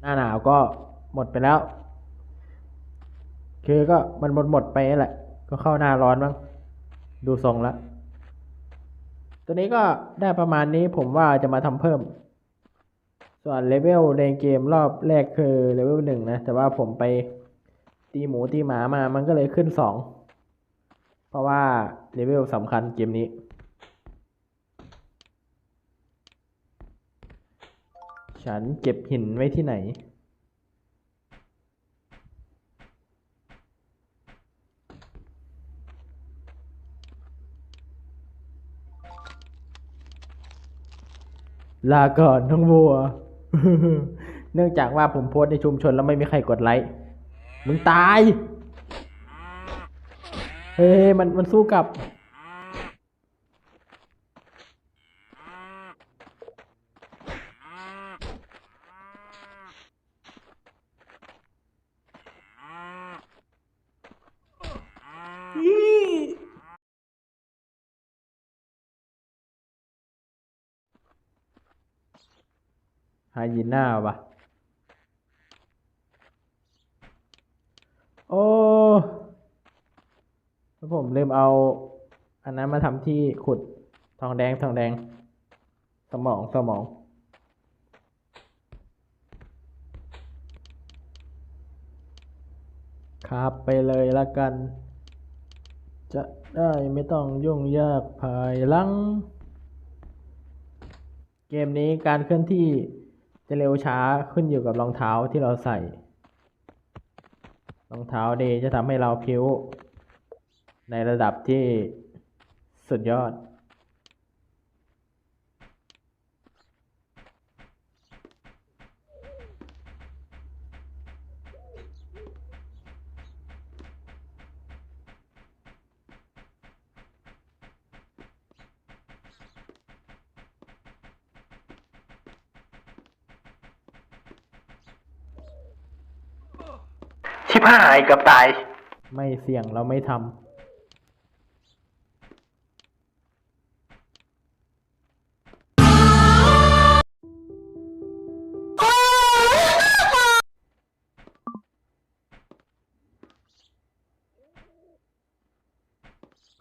หน้าหนาวก็หมดไปแล้ว คือก็มันหมดหมดไปแหละ ก็เข้าหน้าร้อนบ้างดูทรงแล้ว ตัวนี้ก็ได้ประมาณนี้ผมว่าจะมาทำเพิ่ม ส่วนเลเวลในเกมรอบแรกคือเลเวลหนึ่งนะ แต่ว่าผมไปตีหมูตีหมามา มันก็เลยขึ้นสอง เพราะว่าเลเวลสำคัญเกมนี้ ฉันเก็บหินไว้ที่ไหน ลาก่อนน้องวัว เนื่องจากว่าผมโพสในชุมชนแล้วไม่มีใครกดไลค์ มึงตาย เฮ้ยมันมันสู้กับ ไฮ ยีน่าปะโอ้แล้วผมลืมเอา อันนั้นมาทำที่ขุดทองแดงทองแดง สมองสมองครับไปเลยละกัน จะได้ไม่ต้องยุ่งยากภายหลัง เกมนี้การเคลื่อนที่ จะเร็วช้าขึ้นอยู่กับรองเท้าที่เราใส่ รองเท้าดีจะทำให้เราพิ้ว ในระดับที่สุดยอด ชิบหายเกับตาย ไม่เสี่ยงเราไม่ทำ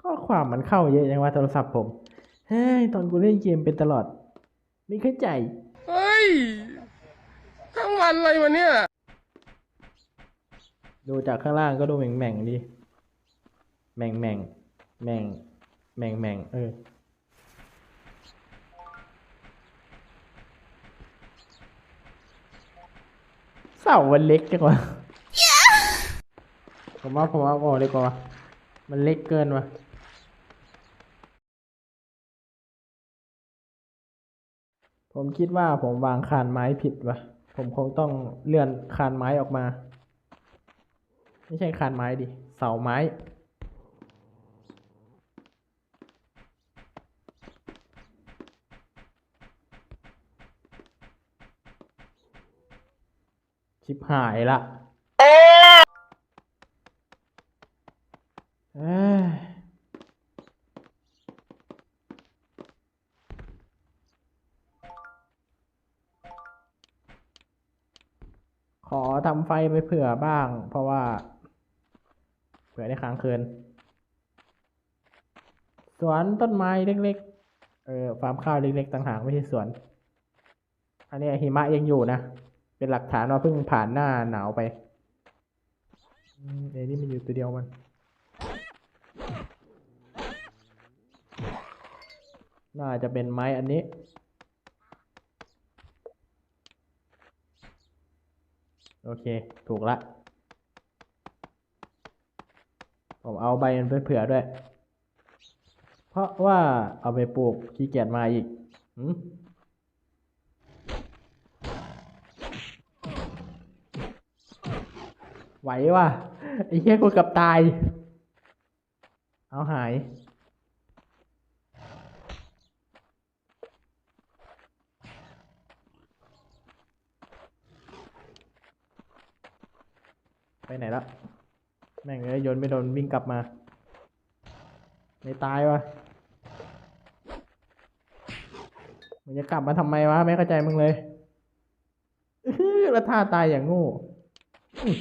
ข้อความมันเข้าเยอะยังว่าโทรศัพท์ผม เฮ้ย ตอนกูเล่นเกมเป็นตลอด ไม่เข้าใจ เฮ้ย ทั้งวันอะไรวะเนี่ย ดูจากข้างล่างก็ดูแหม่งแม่งๆดิแหม่งแม่งแม่งแม่งแม่งเออ เสามันเล็กจังวะผมว่าผมว่าออกดีกว่าวะมันเล็กเกินวะผมคิดว่าผมวางคานไม้ผิดวะผมคงต้องเลื่อนคานไม้ออกมา ไม่ใช่คานไม้ดิ เสาไม้ ชิบหายละเอ้ยขอทำไฟไปเผื่อบ้าง เพราะว่า ผื่อได้ค้างคืน สวนต้นไม้เล็กๆ เออฟาร์มข้าวเล็กๆต่างหากไม่ใช่สวน อันนี้หิมะยังอยู่นะ เป็นหลักฐานว่าเพิ่งผ่านหน้าหนาวไปเอ้นี่มันอยู่ตัวเดียวมัน น่าจะเป็นไม้อันนี้โอเค ถูกละ ผมเอาใบมันไปเผื่อด้วย เพราะว่าเอาไปปลูกขี้เกียจมาอีกหืมไหวว่ะไอ้เหี้ยกูเกับตาย เอาหาย ไปไหนละ แม่งเลยโยนไม่โดนวิ่งกลับมา ไม่ตายวะมึงจะกลับมาทำไมวะ ไม่เข้าใจมึงเลยอื้อหือกระท่าตายอย่างง่อื้อ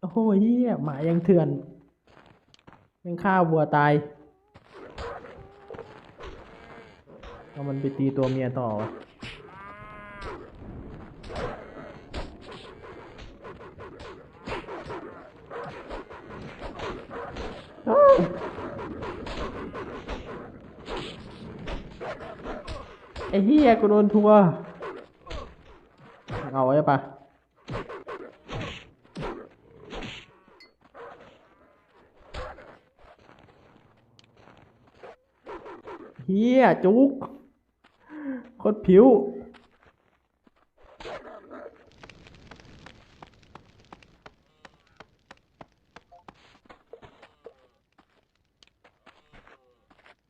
โอ้โหเฮียหมายังเถื่อน ยังฆ่าวัวตายเอามันไปตีตัวเมียต่อาว ไอ้เฮียกูโดนทัวเอาไว้ปะเฮียจุกโคตรผิว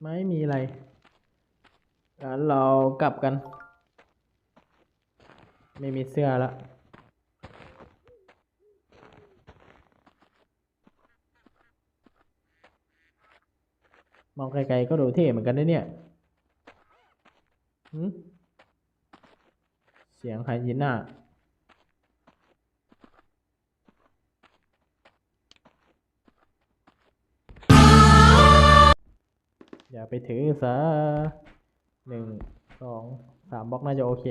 ไม่มีอะไร เรากลับกัน ไม่มีเสื้อแล้วมองไกลๆก็ดูเท่เหมือนกันนะเนี่ยเสียงไฮยีน่าอย่าไปถือซะ หนึ่งสองสามบล็อกน่าจะโอเค